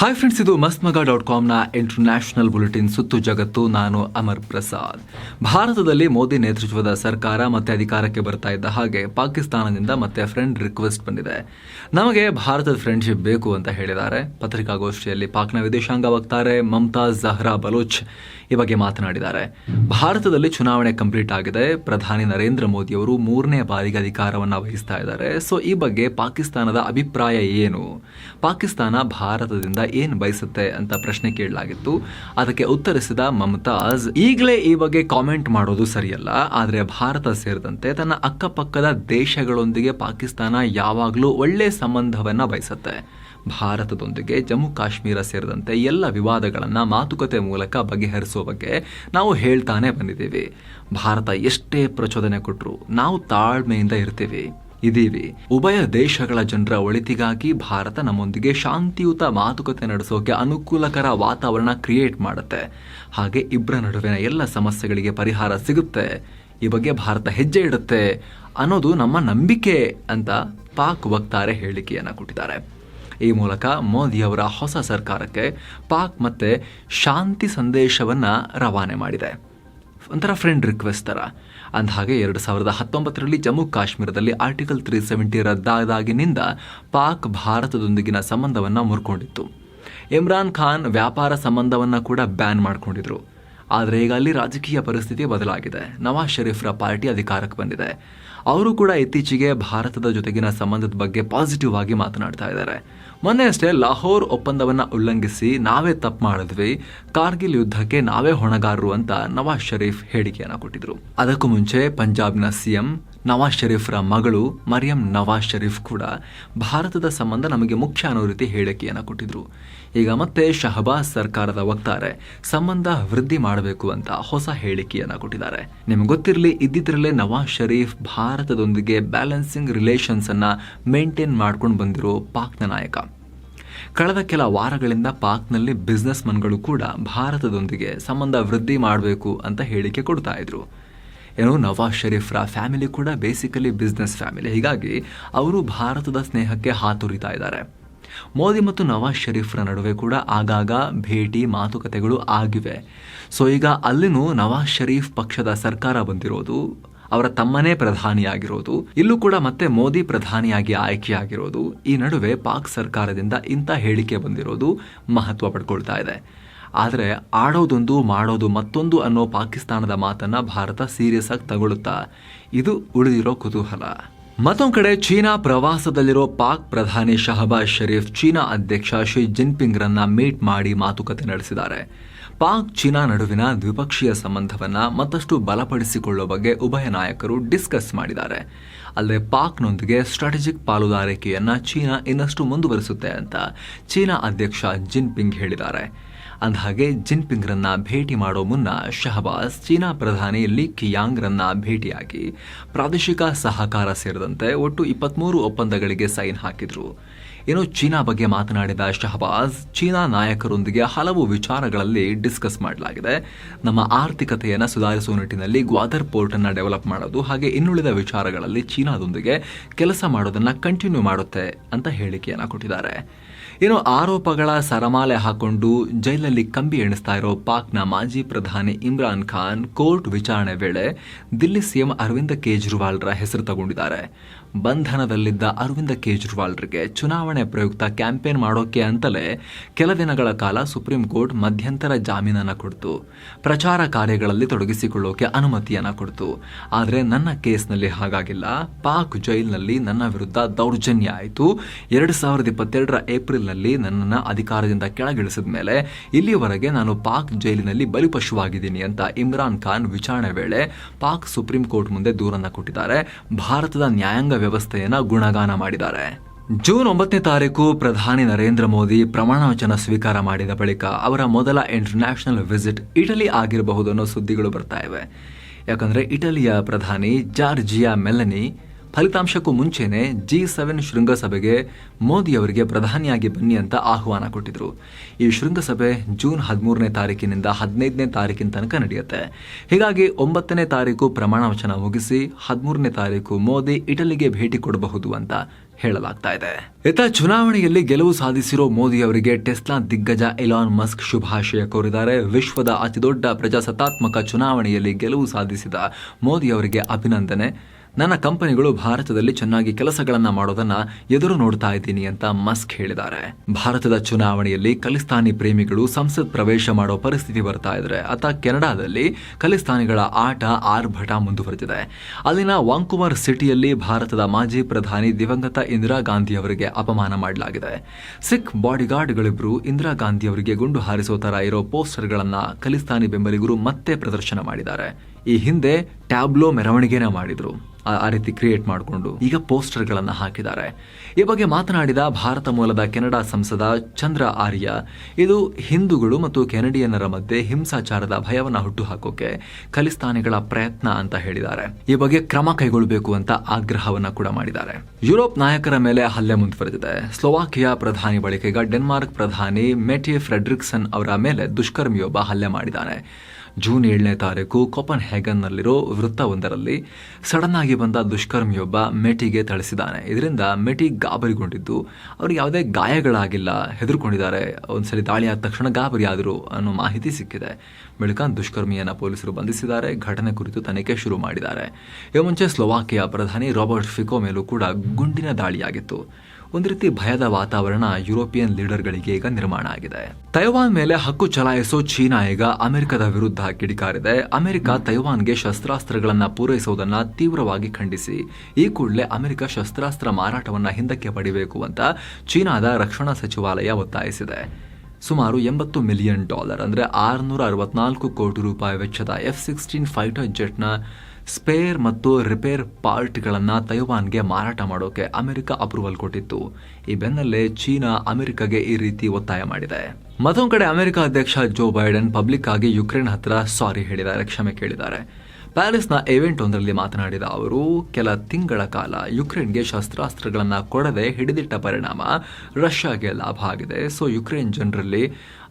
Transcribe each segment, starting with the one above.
Hi friends ಇದು ಮಸ್ತ್ ಮಗ ಡಾಟ್ ಕಾಮ್ನ ಇಂಟರ್ನ್ಯಾಷನಲ್ ಬುಲೆಟಿನ್ ಸುತ್ತು ಜಗತ್ತು, ನಾನು ಅಮರ್ ಪ್ರಸಾದ್. ಭಾರತದಲ್ಲಿ ಮೋದಿ ನೇತೃತ್ವದ ಸರ್ಕಾರ ಮತ್ತೆ ಅಧಿಕಾರಕ್ಕೆ ಬರ್ತಾ ಇದ್ದ ಹಾಗೆ ಪಾಕಿಸ್ತಾನದಿಂದ ಮತ್ತೆ ಫ್ರೆಂಡ್ ರಿಕ್ವೆಸ್ಟ್ ಬಂದಿದೆ. ನಮಗೆ ಭಾರತದ ಫ್ರೆಂಡ್ಶಿಪ್ ಬೇಕು ಅಂತ ಹೇಳಿದ್ದಾರೆ. ಪತ್ರಿಕಾಗೋಷ್ಠಿಯಲ್ಲಿ ಪಾಕ್ನ ವಿದೇಶಾಂಗ ವಕ್ತಾರೆ ಮಮತಾಜ್ ಜಹ್ರಾ ಬಲೂಚ್ ಈ ಬಗ್ಗೆ ಮಾತನಾಡಿದ್ದಾರೆ. ಭಾರತದಲ್ಲಿ ಚುನಾವಣೆ ಕಂಪ್ಲೀಟ್ ಆಗಿದೆ. ಪ್ರಧಾನಿ ನರೇಂದ್ರ ಮೋದಿ ಅವರು ಮೂರನೇ ಬಾರಿಗೆ ಅಧಿಕಾರವನ್ನು ವಹಿಸ್ತಾ ಇದ್ದಾರೆ. ಸೊ, ಈ ಬಗ್ಗೆ ಪಾಕಿಸ್ತಾನದ ಅಭಿಪ್ರಾಯ ಏನು? ಪಾಕಿಸ್ತಾನ ಭಾರತದಿಂದ ಏನು ಬಯಸುತ್ತೆ ಅಂತ ಪ್ರಶ್ನೆ ಕೇಳಲಾಗಿತ್ತು. ಅದಕ್ಕೆ ಉತ್ತರಿಸಿದ ಮಮತಾಜ್, ಈಗಲೇ ಈ ಬಗ್ಗೆ ಕಾಮೆಂಟ್ ಮಾಡೋದು ಸರಿಯಲ್ಲ. ಆದರೆ ಭಾರತ ಸೇರಿದಂತೆ ತನ್ನ ಅಕ್ಕಪಕ್ಕದ ದೇಶಗಳೊಂದಿಗೆ ಪಾಕಿಸ್ತಾನ ಯಾವಾಗಲೂ ಒಳ್ಳೆ ಸಂಬಂಧವನ್ನು ಬಯಸುತ್ತೆ. ಭಾರತದೊಂದಿಗೆ ಜಮ್ಮು ಕಾಶ್ಮೀರ ಸೇರಿದಂತೆ ಎಲ್ಲ ವಿವಾದಗಳನ್ನು ಮಾತುಕತೆ ಮೂಲಕ ಬಗೆಹರಿಸುವ ಬಗ್ಗೆ ನಾವು ಹೇಳ್ತಾನೆ ಬಂದಿದ್ದೀವಿ. ಭಾರತ ಎಷ್ಟೇ ಪ್ರಚೋದನೆ ಕೊಟ್ಟರು ನಾವು ತಾಳ್ಮೆಯಿಂದ ಇರ್ತೀವಿ. ಇದೀವಿ. ಉಭಯ ದೇಶಗಳ ಜನರ ಒಳಿತಿಗಾಗಿ ಭಾರತ ನಮ್ಮೊಂದಿಗೆ ಶಾಂತಿಯುತ ಮಾತುಕತೆ ನಡೆಸೋಕೆ ಅನುಕೂಲಕರ ವಾತಾವರಣ ಕ್ರಿಯೇಟ್ ಮಾಡುತ್ತೆ. ಹಾಗೆ ಇಬ್ಬರ ನಡುವಿನ ಎಲ್ಲ ಸಮಸ್ಯೆಗಳಿಗೆ ಪರಿಹಾರ ಸಿಗುತ್ತೆ. ಈ ಬಗ್ಗೆ ಭಾರತ ಹೆಜ್ಜೆ ಇಡುತ್ತೆ ಅನ್ನೋದು ನಮ್ಮ ನಂಬಿಕೆ ಅಂತ ಪಾಕ್ ವಕ್ತಾರೆ ಹೇಳಿಕೆಯನ್ನು ಕೊಟ್ಟಿದ್ದಾರೆ. ಈ ಮೂಲಕ ಮೋದಿಯವರ ಹೊಸ ಸರ್ಕಾರಕ್ಕೆ ಪಾಕ್ ಮತ್ತೆ ಶಾಂತಿ ಸಂದೇಶವನ್ನ ರವಾನೆ ಮಾಡಿದೆ. ಒಂಥರ ಫ್ರೆಂಡ್ ರಿಕ್ವೆಸ್ಟ್ ಥರ ಅಂದಹಾಗೆ ಎರಡು ಸಾವಿರದ ಹತ್ತೊಂಬತ್ತರಲ್ಲಿ ಜಮ್ಮು ಕಾಶ್ಮೀರದಲ್ಲಿ ಆರ್ಟಿಕಲ್ ತ್ರೀ ಸೆವೆಂಟಿ ರದ್ದಾದಾಗಿನಿಂದ ಪಾಕ್ ಭಾರತದೊಂದಿಗಿನ ಸಂಬಂಧವನ್ನು ಮುರ್ಕೊಂಡಿತ್ತು. ಇಮ್ರಾನ್ ಖಾನ್ ವ್ಯಾಪಾರ ಸಂಬಂಧವನ್ನು ಕೂಡ ಬ್ಯಾನ್ ಮಾಡಿಕೊಂಡಿದ್ರು. ಆದರೆ ಈಗ ಅಲ್ಲಿ ರಾಜಕೀಯ ಪರಿಸ್ಥಿತಿ ಬದಲಾಗಿದೆ. ನವಾಜ್ ಶರೀಫ್ರ ಪಾರ್ಟಿ ಅಧಿಕಾರಕ್ಕೆ ಬಂದಿದೆ. ಅವರು ಕೂಡ ಇತ್ತೀಚೆಗೆ ಭಾರತದ ಜೊತೆಗಿನ ಸಂಬಂಧದ ಬಗ್ಗೆ ಪಾಸಿಟಿವ್ ಆಗಿ ಮಾತನಾಡ್ತಾ ಇದ್ದಾರೆ. ಮೊನ್ನೆ ಅಷ್ಟೇ ಲಾಹೋರ್ ಒಪ್ಪಂದವನ್ನ ಉಲ್ಲಂಘಿಸಿ ನಾವೇ ತಪ್ಪು ಮಾಡಿದ್ವಿ. ಕಾರ್ಗಿಲ್ ಯುದ್ಧಕ್ಕೆ ನಾವೇ ಹೊಣೆಗಾರರು ಅಂತ ನವಾಜ್ ಷರೀಫ್ ಹೇಳಿಕೆಯನ್ನ ಕೊಟ್ಟಿದ್ರು. ಅದಕ್ಕೂ ಮುಂಚೆ ಪಂಜಾಬ್ನ ಸಿಎಂ ನವಾಜ್ ಶರೀಫ್ರ ಮಗಳು ಮರಿಯಂ ನವಾಜ್ ಶರೀಫ್ ಕೂಡ ಭಾರತದ ಸಂಬಂಧ ನಮಗೆ ಮುಖ್ಯ ಅನ್ನೋ ರೀತಿ ಹೇಳಿಕೆಯನ್ನು ಕೊಟ್ಟಿದ್ರು. ಈಗ ಮತ್ತೆ ಶಹಬಾಜ್ ಸರ್ಕಾರದ ವಕ್ತಾರೆ ಸಂಬಂಧ ವೃದ್ಧಿ ಮಾಡಬೇಕು ಅಂತ ಹೊಸ ಹೇಳಿಕೆಯನ್ನು ಕೊಟ್ಟಿದ್ದಾರೆ. ನಿಮ್ಗೆ ಗೊತ್ತಿರಲಿ, ಇದ್ದಿದ್ರಲ್ಲೇ ನವಾಜ್ ಶರೀಫ್ ಭಾರತದೊಂದಿಗೆ ಬ್ಯಾಲೆನ್ಸಿಂಗ್ ರಿಲೇಷನ್ಸ್ ಅನ್ನ ಮೇಂಟೈನ್ ಮಾಡ್ಕೊಂಡು ಬಂದಿರೋ ಪಾಕ್ನ ನಾಯಕ. ಕಳೆದ ಕೆಲ ವಾರಗಳಿಂದ ಪಾಕ್ನಲ್ಲಿ ಬಿಸ್ನೆಸ್ ಮನ್ಗಳು ಕೂಡ ಭಾರತದೊಂದಿಗೆ ಸಂಬಂಧ ವೃದ್ಧಿ ಮಾಡಬೇಕು ಅಂತ ಹೇಳಿಕೆ ಕೊಡ್ತಾ ಇದ್ರು. ಏನು ನವಾಜ್ ಶರೀಫ್ರ ಫ್ಯಾಮಿಲಿ ಕೂಡ ಬೇಸಿಕಲಿ ಬಿಸ್ನೆಸ್ ಫ್ಯಾಮಿಲಿ ಹೀಗಾಗಿ ಅವರು ಭಾರತದ ಸ್ನೇಹಕ್ಕೆ ಹಾತೊರಿತಾ ಇದ್ದಾರೆ. ಮೋದಿ ಮತ್ತು ನವಾಜ್ ಶರೀಫ್ರ ನಡುವೆ ಕೂಡ ಆಗಾಗ ಭೇಟಿ ಮಾತುಕತೆಗಳು ಆಗಿವೆ. ಸೊ ಈಗ ಅಲ್ಲಿನೂ ನವಾಜ್ ಶರೀಫ್ ಪಕ್ಷದ ಸರ್ಕಾರ ಬಂದಿರೋದು, ಅವರ ತಮ್ಮನೇ ಪ್ರಧಾನಿಯಾಗಿರೋದು, ಇಲ್ಲೂ ಕೂಡ ಮತ್ತೆ ಮೋದಿ ಪ್ರಧಾನಿಯಾಗಿ ಆಯ್ಕೆಯಾಗಿರೋದು, ಈ ನಡುವೆ ಪಾಕ್ ಸರ್ಕಾರದಿಂದ ಇಂಥ ಹೇಳಿಕೆ ಬಂದಿರೋದು ಮಹತ್ವ ಪಡ್ಕೊಳ್ತಾ ಇದೆ. ಆದರೆ ಆಡೋದೊಂದು ಮಾಡೋದು ಮತ್ತೊಂದು ಅನ್ನೋ ಪಾಕಿಸ್ತಾನದ ಮಾತನ್ನು ಭಾರತ ಸೀರಿಯಸ್ ಆಗಿ ತಗೊಳ್ಳುತ್ತಾ? ಇದು ಉಳಿದಿರೋ ಕುತೂಹಲ. ಮತ್ತೊಂದು ಕಡೆ ಚೀನಾ ಪ್ರವಾಸದಲ್ಲಿರೋ ಪಾಕ್ ಪ್ರಧಾನಿ ಶಹಬಾಜ್ ಶರೀಫ್ ಚೀನಾ ಅಧ್ಯಕ್ಷ ಶಿ ಜಿನ್ಪಿಂಗ್ ರನ್ನ ಮೀಟ್ ಮಾಡಿ ಮಾತುಕತೆ ನಡೆಸಿದ್ದಾರೆ. ಪಾಕ್ ಚೀನಾ ನಡುವಿನ ದ್ವಿಪಕ್ಷೀಯ ಸಂಬಂಧವನ್ನ ಮತ್ತಷ್ಟು ಬಲಪಡಿಸಿಕೊಳ್ಳುವ ಬಗ್ಗೆ ಉಭಯ ನಾಯಕರು ಡಿಸ್ಕಸ್ ಮಾಡಿದ್ದಾರೆ. ಅಲ್ಲದೆ ಪಾಕ್ನೊಂದಿಗೆ ಸ್ಟ್ರಾಟಜಿಕ್ ಪಾಲುದಾರಿಕೆಯನ್ನ ಚೀನಾ ಇನ್ನಷ್ಟು ಮುಂದುವರಿಸುತ್ತೆ ಅಂತ ಚೀನಾ ಅಧ್ಯಕ್ಷ ಜಿನ್ಪಿಂಗ್ ಹೇಳಿದ್ದಾರೆ. ಅಂದಹಾಗೆ ಜಿನ್ಪಿಂಗ್ ರನ್ನ ಭೇಟಿ ಮಾಡೋ ಮುನ್ನ ಶಹಬಾಸ್ ಚೀನಾ ಪ್ರಧಾನಿ ಲಿ ಕಿಯಾಂಗ್ ರನ್ನ ಭೇಟಿಯಾಗಿ ಪ್ರಾದೇಶಿಕ ಸಹಕಾರ ಸೇರಿದಂತೆ ಒಟ್ಟು ಇಪ್ಪತ್ಮೂರು ಒಪ್ಪಂದಗಳಿಗೆ ಸೈನ್ ಹಾಕಿದ್ರು. ಇನ್ನು ಚೀನಾ ಬಗ್ಗೆ ಮಾತನಾಡಿದ ಶಹಬಾಜ್, ಚೀನಾ ನಾಯಕರೊಂದಿಗೆ ಹಲವು ವಿಚಾರಗಳಲ್ಲಿ ಡಿಸ್ಕಸ್ ಮಾಡಲಾಗಿದೆ. ನಮ್ಮ ಆರ್ಥಿಕತೆಯನ್ನು ಸುಧಾರಿಸುವ ನಿಟ್ಟಿನಲ್ಲಿ ಗ್ವಾದರ್ ಪೋರ್ಟ್ ಅನ್ನು ಡೆವಲಪ್ ಮಾಡೋದು ಹಾಗೆ ಇನ್ನುಳಿದ ವಿಚಾರಗಳಲ್ಲಿ ಚೀನಾದೊಂದಿಗೆ ಕೆಲಸ ಮಾಡೋದನ್ನು ಕಂಟಿನ್ಯೂ ಮಾಡುತ್ತೆ ಅಂತ ಹೇಳಿಕೆಯನ್ನು ಕೊಟ್ಟಿದ್ದಾರೆ. ಇನ್ನು ಆರೋಪಗಳ ಸರಮಾಲೆ ಹಾಕೊಂಡು ಜೈಲಲ್ಲಿ ಕಂಬಿ ಎಣಿಸ್ತಾ ಇರೋ ಪಾಕ್ನ ಮಾಜಿ ಪ್ರಧಾನಿ ಇಮ್ರಾನ್ ಖಾನ್ ಕೋರ್ಟ್ ವಿಚಾರಣೆ ವೇಳೆ ದಿಲ್ಲಿ ಸಿಎಂ ಅರವಿಂದ ಕೇಜ್ರಿವಾಲ್ರ ಹೆಸರು ತಗೊಂಡಿದ್ದಾರೆ. ಬಂಧನದಲ್ಲಿದ್ದ ಅರವಿಂದ ಕೇಜ್ರಿವಾಲ್ರಿಗೆ ಚುನಾವಣೆ ಪ್ರಯುಕ್ತ ಕ್ಯಾಂಪೇನ್ ಮಾಡೋಕೆ ಅಂತಲೇ ಕೆಲ ದಿನಗಳ ಕಾಲ ಸುಪ್ರೀಂ ಕೋರ್ಟ್ ಮಧ್ಯಂತರ ಜಾಮೀನನ್ನು ಕೊಡ್ತು. ಪ್ರಚಾರ ಕಾರ್ಯಗಳಲ್ಲಿ ತೊಡಗಿಸಿಕೊಳ್ಳೋಕೆ ಅನುಮತಿಯನ್ನು ಕೊಡ್ತು. ಆದರೆ ನನ್ನ ಕೇಸ್ನಲ್ಲಿ ಹಾಗಾಗಿಲ್ಲ. ಪಾಕ್ ಜೈಲ್ನಲ್ಲಿ ನನ್ನ ವಿರುದ್ಧ ದೌರ್ಜನ್ಯ ಆಯಿತು. ಎರಡು ಸಾವಿರದ ಇಪ್ಪತ್ತೆರಡರ ಏಪ್ರಿಲ್ನಲ್ಲಿ ನನ್ನನ್ನು ಅಧಿಕಾರದಿಂದ ಕೆಳಗಿಳಿಸಿದ ಮೇಲೆ ಇಲ್ಲಿಯವರೆಗೆ ನಾನು ಪಾಕ್ ಜೈಲಿನಲ್ಲಿ ಬಲಿಪಶುವಾಗಿದ್ದೀನಿ ಅಂತ ಇಮ್ರಾನ್ ಖಾನ್ ವಿಚಾರಣೆ ವೇಳೆ ಪಾಕ್ ಸುಪ್ರೀಂ ಕೋರ್ಟ್ ಮುಂದೆ ದೂರನ್ನು ಕೊಟ್ಟಿದ್ದಾರೆ. ಭಾರತದ ನ್ಯಾಯಾಂಗ ವ್ಯವಸ್ಥೆಯನ್ನ ಗುಣಗಾನ ಮಾಡಿದ್ದಾರೆ. ಜೂನ್ ಒಂಬತ್ತನೇ ತಾರೀಕು ಪ್ರಧಾನಿ ನರೇಂದ್ರ ಮೋದಿ ಪ್ರಮಾಣ ವಚನ ಸ್ವೀಕಾರ ಮಾಡಿದ ಬಳಿಕ ಅವರ ಮೊದಲ ಇಂಟರ್ನ್ಯಾಷನಲ್ ವಿಸಿಟ್ ಇಟಲಿ ಆಗಿರಬಹುದು ಅನ್ನೋ ಸುದ್ದಿಗಳು ಬರ್ತಾ ಇವೆ. ಯಾಕಂದ್ರೆ ಇಟಲಿಯ ಪ್ರಧಾನಿ ಜಾರ್ಜಿಯಾ ಮೆಲನಿ ಫಲಿತಾಂಶಕ್ಕೂ ಮುಂಚೆನೆ ಜಿ ಸೆವೆನ್ ಶೃಂಗಸಭೆಗೆ ಮೋದಿ ಅವರಿಗೆ ಪ್ರಧಾನಿಯಾಗಿ ಬನ್ನಿ ಅಂತ ಆಹ್ವಾನ ಕೊಟ್ಟಿದ್ರು. ಈ ಶೃಂಗಸಭೆ ಜೂನ್ ಹದಿಮೂರನೇ ತಾರೀಕಿನಿಂದ ಹದಿನೈದನೇ ತಾರೀಕಿನ ತನಕ ನಡೆಯುತ್ತೆ. ಹೀಗಾಗಿ ಒಂಬತ್ತನೇ ತಾರೀಕು ಪ್ರಮಾಣ ವಚನ ಮುಗಿಸಿ ಹದಿಮೂರನೇ ತಾರೀಕು ಮೋದಿ ಇಟಲಿಗೆ ಭೇಟಿ ಕೊಡಬಹುದು ಅಂತ ಹೇಳಲಾಗ್ತಾ ಇದೆ. ಇತ್ತ ಚುನಾವಣೆಯಲ್ಲಿ ಗೆಲುವು ಸಾಧಿಸಿರೋ ಮೋದಿ ಅವರಿಗೆ ಟೆಸ್ಲಾ ದಿಗ್ಗಜ ಎಲಾನ್ ಮಸ್ಕ್ ಶುಭಾಶಯ ಕೋರಿದ್ದಾರೆ. ವಿಶ್ವದ ಅತಿದೊಡ್ಡ ಪ್ರಜಾಸತ್ತಾತ್ಮಕ ಚುನಾವಣೆಯಲ್ಲಿ ಗೆಲುವು ಸಾಧಿಸಿದ ಮೋದಿ ಅವರಿಗೆ ಅಭಿನಂದನೆ. ನನ್ನ ಕಂಪನಿಗಳು ಭಾರತದಲ್ಲಿ ಚೆನ್ನಾಗಿ ಕೆಲಸಗಳನ್ನ ಮಾಡೋದನ್ನ ಎದುರು ನೋಡ್ತಾ ಇದ್ದೀನಿ ಅಂತ ಮಸ್ಕ್ ಹೇಳಿದ್ದಾರೆ. ಭಾರತದ ಚುನಾವಣೆಯಲ್ಲಿ ಖಲಿಸ್ತಾನಿ ಪ್ರೇಮಿಗಳು ಸಂಸತ್ ಪ್ರವೇಶ ಮಾಡೋ ಪರಿಸ್ಥಿತಿ ಬರ್ತಾ ಇದ್ರೆ ಅತ ಕೆನಡಾದಲ್ಲಿ ಖಲಿಸ್ತಾನಿಗಳ ಆಟ ಆರ್ಭಟ ಮುಂದುವರೆದಿದೆ. ಅಲ್ಲಿನ ವಾಂಕುವರ್ ಸಿಟಿಯಲ್ಲಿ ಭಾರತದ ಮಾಜಿ ಪ್ರಧಾನಿ ದಿವಂಗತ ಇಂದಿರಾ ಗಾಂಧಿ ಅವರಿಗೆ ಅಪಮಾನ ಮಾಡಲಾಗಿದೆ. ಸಿಖ್ ಬಾಡಿಗಾರ್ಡ್ಗಳಿಬ್ರು ಇಂದಿರಾ ಗಾಂಧಿ ಅವರಿಗೆ ಗುಂಡು ಹಾರಿಸೋ ತರ ಇರೋ ಪೋಸ್ಟರ್ಗಳನ್ನ ಖಲಿಸ್ತಾನಿ ಬೆಂಬಲಿಗರು ಮತ್ತೆ ಪ್ರದರ್ಶನ ಮಾಡಿದ್ದಾರೆ. ಈ ಹಿಂದೆ ಟ್ಯಾಬ್ಲೋ ಮೆರವಣಿಗೆನ ಮಾಡಿದ್ರು. ಆ ರೀತಿ ಕ್ರಿಯೇಟ್ ಮಾಡಿಕೊಂಡು ಈಗ ಪೋಸ್ಟರ್ಗಳನ್ನು ಹಾಕಿದ್ದಾರೆ. ಈ ಬಗ್ಗೆ ಮಾತನಾಡಿದ ಭಾರತ ಮೂಲದ ಕೆನಡಾ ಸಂಸದ ಚಂದ್ರ ಆರ್ಯ, ಇದು ಹಿಂದೂಗಳು ಮತ್ತು ಕೆನಡಿಯನ್ನರ ಮಧ್ಯೆ ಹಿಂಸಾಚಾರದ ಭಯವನ್ನ ಹುಟ್ಟುಹಾಕೋಕೆ ಖಲಿಸ್ತಾನಿಗಳ ಪ್ರಯತ್ನ ಅಂತ ಹೇಳಿದ್ದಾರೆ. ಈ ಬಗ್ಗೆ ಕ್ರಮ ಕೈಗೊಳ್ಳಬೇಕು ಅಂತ ಆಗ್ರಹವನ್ನ ಕೂಡ ಮಾಡಿದ್ದಾರೆ. ಯುರೋಪ್ ನಾಯಕರ ಮೇಲೆ ಹಲ್ಲೆ ಮುಂದುವರೆದಿದೆ. ಸ್ಲೋವಾಕಿಯಾ ಪ್ರಧಾನಿ ಬಳಿಕೆಗ ಡೆನ್ಮಾರ್ಕ್ ಪ್ರಧಾನಿ ಮೆಟಿ ಫ್ರೆಡ್ರಿಕ್ಸನ್ ಅವರ ಮೇಲೆ ದುಷ್ಕರ್ಮಿಯೊಬ್ಬ ಹಲ್ಲೆ ಮಾಡಿದ್ದಾನೆ. ಜೂನ್ ಏಳನೇ ತಾರೀಕು ಕೊಪನ್ ಹ್ಯಾಗನ್ನಲ್ಲಿರೋ ವೃತ್ತವೊಂದರಲ್ಲಿ ಸಡನ್ ಆಗಿ ಬಂದ ದುಷ್ಕರ್ಮಿಯೊಬ್ಬ ಮೆಟಿಗೆ ಥಳಿಸಿದ್ದಾನೆ. ಇದರಿಂದ ಮೆಟಿ ಗಾಬರಿಗೊಂಡಿದ್ದು ಅವ್ರಿಗೆ ಯಾವುದೇ ಗಾಯಗಳಾಗಿಲ್ಲ, ಹೆದರ್ಕೊಂಡಿದ್ದಾರೆ. ಒಂದ್ಸಲಿ ದಾಳಿ ಆದ ತಕ್ಷಣ ಗಾಬರಿ ಆದರು ಅನ್ನೋ ಮಾಹಿತಿ ಸಿಕ್ಕಿದೆ. ಬಳಿಕ ದುಷ್ಕರ್ಮಿಯನ್ನು ಪೊಲೀಸರು ಬಂಧಿಸಿದ್ದಾರೆ. ಘಟನೆ ಕುರಿತು ತನಿಖೆ ಶುರು ಮಾಡಿದ್ದಾರೆ. ಈ ಮುಂಚೆ ಸ್ಲೋವಾಕಿಯಾ ಪ್ರಧಾನಿ ರಾಬರ್ಟ್ ಫಿಕೋ ಮೇಲೂ ಕೂಡ ಗುಂಡಿನ ದಾಳಿಯಾಗಿತ್ತು. ಒಂದು ರೀತಿ ಭಯದ ವಾತಾವರಣ ಯುರೋಪಿಯನ್ ಲೀಡರ್ಗಳಿಗೆ ಈಗ ನಿರ್ಮಾಣ ಆಗಿದೆ. ತೈವಾನ್ ಮೇಲೆ ಹಕ್ಕು ಚಲಾಯಿಸೋ ಚೀನಾ ಈಗ ಅಮೆರಿಕದ ವಿರುದ್ಧ ಕಿಡಿಕಾರಿದೆ. ಅಮೆರಿಕ ತೈವಾನ್ಗೆ ಶಸ್ತ್ರಾಸ್ತ್ರಗಳನ್ನ ಪೂರೈಸುವುದನ್ನ ತೀವ್ರವಾಗಿ ಖಂಡಿಸಿ. ಈ ಕೂಡಲೇ ಅಮೆರಿಕ ಶಸ್ತ್ರಾಸ್ತ್ರ ಮಾರಾಟವನ್ನ ಹಿಂದಕ್ಕೆ ಪಡಿಬೇಕು ಅಂತ ಚೀನಾದ ರಕ್ಷಣಾ ಸಚಿವಾಲಯ ಒತ್ತಾಯಿಸಿದೆ. ಸುಮಾರು ಎಂಬತ್ತು ಮಿಲಿಯನ್ ಡಾಲರ್ ಅಂದರೆ ಆರುನೂರ ಅರವತ್ನಾಲ್ಕು ಕೋಟಿ ರೂಪಾಯಿ ವೆಚ್ಚದ ಎಫ್ ಸಿಕ್ಸ್ಟೀನ್ ಫೈಟರ್ ಜೆಟ್ನ ಸ್ಪೇರ್ ಮತ್ತು ರಿಪೇರ್ ಪಾರ್ಟ್ಗಳನ್ನು ತೈವಾನ್ಗೆ ಮಾರಾಟ ಮಾಡೋಕೆ ಅಮೆರಿಕ ಅಪ್ರೂವಲ್ ಕೊಟ್ಟಿತ್ತು. ಈ ಬೆನ್ನಲ್ಲೇ ಚೀನಾ ಅಮೆರಿಕಗೆ ಈ ರೀತಿ ಒತ್ತಾಯ ಮಾಡಿದೆ. ಮತ್ತೊಂದು ಕಡೆ ಅಮೆರಿಕ ಅಧ್ಯಕ್ಷ ಜೋ ಬೈಡನ್ ಪಬ್ಲಿಕ್ ಆಗಿ ಯುಕ್ರೇನ್ ಹತ್ರ ಸಾರಿ ಹೇಳಿದ್ದಾರೆ, ಕ್ಷಮೆ ಕೇಳಿದ್ದಾರೆ. ಪ್ಯಾರಿಸ್ನ ಇವೆಂಟ್ ಒಂದರಲ್ಲಿ ಮಾತನಾಡಿದ ಅವರು, ಕೆಲ ತಿಂಗಳ ಕಾಲ ಯುಕ್ರೇನ್ಗೆ ಶಸ್ತ್ರಾಸ್ತ್ರಗಳನ್ನು ಕೊಡದೆ ಹಿಡಿದಿಟ್ಟ ಪರಿಣಾಮ ರಷ್ಯಾಗೆ ಲಾಭ ಆಗಿದೆ. ಸೊ ಯುಕ್ರೇನ್ ಜನರಲ್ಲಿ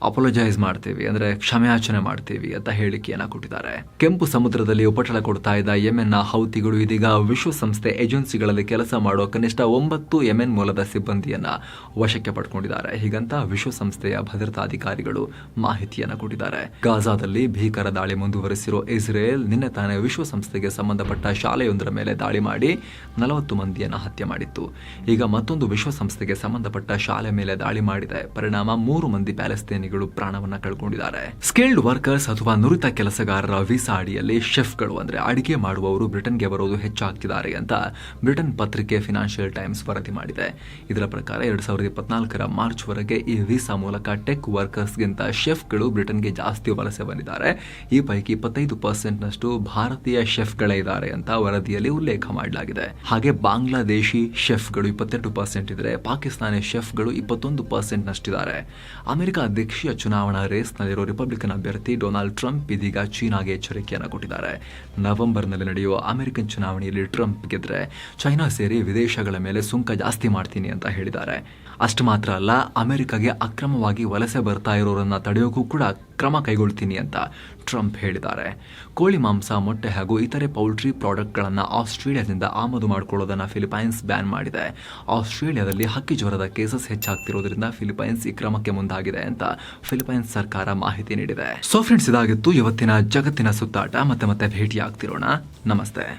ಅಪೊಲೊಜೈಸ್ ಮಾಡ್ತೀವಿ, ಅಂದ್ರೆ ಕ್ಷಮೆಯಾಚನೆ ಮಾಡ್ತೀವಿ ಅಂತ ಹೇಳಿಕೆಯನ್ನ ಕೊಟ್ಟಿದ್ದಾರೆ. ಕೆಂಪು ಸಮುದ್ರದಲ್ಲಿ ಉಪಟಳ ಕೊಡ್ತಾ ಇದ್ದ ಯೆಮೆನ್ನ ಹೌತಿಗಳು ಇದೀಗ ವಿಶ್ವಸಂಸ್ಥೆ ಏಜೆನ್ಸಿಗಳಲ್ಲಿ ಕೆಲಸ ಮಾಡೋ ಕನಿಷ್ಠ ಒಂಬತ್ತು ಯೆಮೆನ್ ಮೂಲದ ಸಿಬ್ಬಂದಿಯನ್ನ ವಶಕ್ಕೆ ಪಡ್ಕೊಂಡಿದ್ದಾರೆ. ಹೀಗಂತ ವಿಶ್ವಸಂಸ್ಥೆಯ ಭದ್ರತಾ ಅಧಿಕಾರಿಗಳು ಮಾಹಿತಿಯನ್ನ ಕೊಟ್ಟಿದ್ದಾರೆ. ಗಾಜಾದಲ್ಲಿ ಭೀಕರ ದಾಳಿ ಮುಂದುವರೆಸಿರೋ ಇಸ್ರೇಲ್ ನಿನ್ನೆ ತಾನೇ ವಿಶ್ವಸಂಸ್ಥೆಗೆ ಸಂಬಂಧಪಟ್ಟ ಶಾಲೆಯೊಂದರ ಮೇಲೆ ದಾಳಿ ಮಾಡಿ ನಲವತ್ತು ಮಂದಿಯನ್ನು ಹತ್ಯೆ ಮಾಡಿತ್ತು. ಈಗ ಮತ್ತೊಂದು ವಿಶ್ವಸಂಸ್ಥೆಗೆ ಸಂಬಂಧಪಟ್ಟ ಶಾಲೆ ಮೇಲೆ ದಾಳಿ ಮಾಡಿದೆ. ಪರಿಣಾಮ ಮೂರು ಮಂದಿ ಪ್ಯಾಲೆಸ್ತೇನಿಗಳು ಪ್ರಾಣವನ್ನ ಕಳ್ಕೊಂಡಿದ್ದಾರೆ. ಸ್ಕಿಲ್ಡ್ ವರ್ಕರ್ಸ್ ಅಥವಾ ನುರಿತ ಕೆಲಸಗಾರರ ವೀಸಾ ಅಡಿಯಲ್ಲಿ ಶೆಫ್ಗಳು ಅಂದ್ರೆ ಅಡಿಗೆ ಮಾಡುವವರು ಬ್ರಿಟನ್ಗೆ ಬರೋದು ಹೆಚ್ಚಾಗ್ತಿದ್ದಾರೆ ಅಂತ ಬ್ರಿಟನ್ ಪತ್ರಿಕೆ ಫಿನಾನ್ಷಿಯಲ್ ಟೈಮ್ಸ್ ವರದಿ ಮಾಡಿದೆ. ಇದರ ಪ್ರಕಾರ ಎರಡ್ ಸಾವಿರದ ಇಪ್ಪತ್ನಾಲ್ಕರ ಮಾರ್ಚ್ ವರೆಗೆ ಈ ವೀಸಾ ಮೂಲಕ ಟೆಕ್ ವರ್ಕರ್ಸ್ಗಿಂತ ಶೆಫ್ಗಳು ಬ್ರಿಟನ್ಗೆ ಜಾಸ್ತಿ ವಲಸೆ ಬಂದಿದ್ದಾರೆ. ಈ ಪೈಕಿ ಇಪ್ಪತ್ತೈದು ಪರ್ಸೆಂಟ್ ನಷ್ಟು ಭಾರತೀಯ ಶೆಫ್ಗಳೇ ಇದ್ದಾರೆ ಅಂತ ವರದಿಯಲ್ಲಿ ಉಲ್ಲೇಖ ಮಾಡಲಾಗಿದೆ. ಹಾಗೆ ಬಾಂಗ್ಲಾದೇಶಿ ಶೆಫ್ಗಳು ಇಪ್ಪತ್ತೆಂಟು ಪರ್ಸೆಂಟ್ ಇದ್ರೆ ಪಾಕಿಸ್ತಾನಿ ಶೆಫ್ಗಳು ಇಪ್ಪತ್ತೊಂದು ಪರ್ಸೆಂಟ್ ನಷ್ಟಿದ್ದಾರೆ. ಅಮೆರಿಕ ಅಧ್ಯಕ್ಷೀಯ ಚುನಾವಣಾ ರೇಸ್ನಲ್ಲಿರೋ ರಿಪಬ್ಲಿಕನ್ ಅಭ್ಯರ್ಥಿ ಡೊನಾಲ್ಡ್ ಟ್ರಂಪ್ ಇದೀಗ ಚೀನಾಗೆ ಎಚ್ಚರಿಕೆಯನ್ನು ಕೊಟ್ಟಿದ್ದಾರೆ. ನವೆಂಬರ್ನಲ್ಲಿ ನಡೆಯುವ ಅಮೆರಿಕನ್ ಚುನಾವಣೆಯಲ್ಲಿ ಟ್ರಂಪ್ ಗೆದ್ರೆ ಚೈನಾ ಸೇರಿ ವಿದೇಶಗಳ ಮೇಲೆ ಸುಂಕ ಜಾಸ್ತಿ ಮಾಡ್ತೀನಿ ಅಂತ ಹೇಳಿದ್ದಾರೆ. ಅಷ್ಟು ಮಾತ್ರ ಅಲ್ಲ, ಅಮೆರಿಕಗೆ ಅಕ್ರಮವಾಗಿ ವಲಸೆ ಬರ್ತಾ ಇರೋರನ್ನ ತಡೆಯೋಕ್ಕೂ ಕೂಡ ಕ್ರಮ ಕೈಗೊಳ್ತೀನಿ ಅಂತ ಟ್ರಂಪ್ ಹೇಳಿದ್ದಾರೆ. ಕೋಳಿ, ಮಾಂಸ, ಮೊಟ್ಟೆ ಹಾಗೂ ಇತರೆ ಪೌಲ್ಟ್ರಿ ಪ್ರಾಡಕ್ಟ್ಗಳನ್ನು ಆಸ್ಟ್ರೇಲಿಯಾದಿಂದ ಆಮದು ಮಾಡಿಕೊಳ್ಳೋದನ್ನು ಫಿಲಿಪೈನ್ಸ್ ಬ್ಯಾನ್ ಮಾಡಿದೆ. ಆಸ್ಟ್ರೇಲಿಯಾದಲ್ಲಿ ಹಕ್ಕಿ ಜ್ವರದ ಕೇಸಸ್ ಹೆಚ್ಚಾಗ್ತಿರೋದ್ರಿಂದ ಫಿಲಿಪೈನ್ಸ್ ಈ ಕ್ರಮಕ್ಕೆ ಮುಂದಾಗಿದೆ ಅಂತ ಫಿಲಿಪೈನ್ಸ್ ಸರ್ಕಾರ ಮಾಹಿತಿ ನೀಡಿದೆ. ಸೊ ಫ್ರೆಂಡ್ಸ್ ಇದಾಗಿತ್ತು ಇವತ್ತಿನ ಜಗತ್ತಿನ ಸುತ್ತಾಟ. ಮತ್ತೆ ಮತ್ತೆ ಭೇಟಿಯಾಗ್ತಿರೋಣ. ನಮಸ್ತೆ.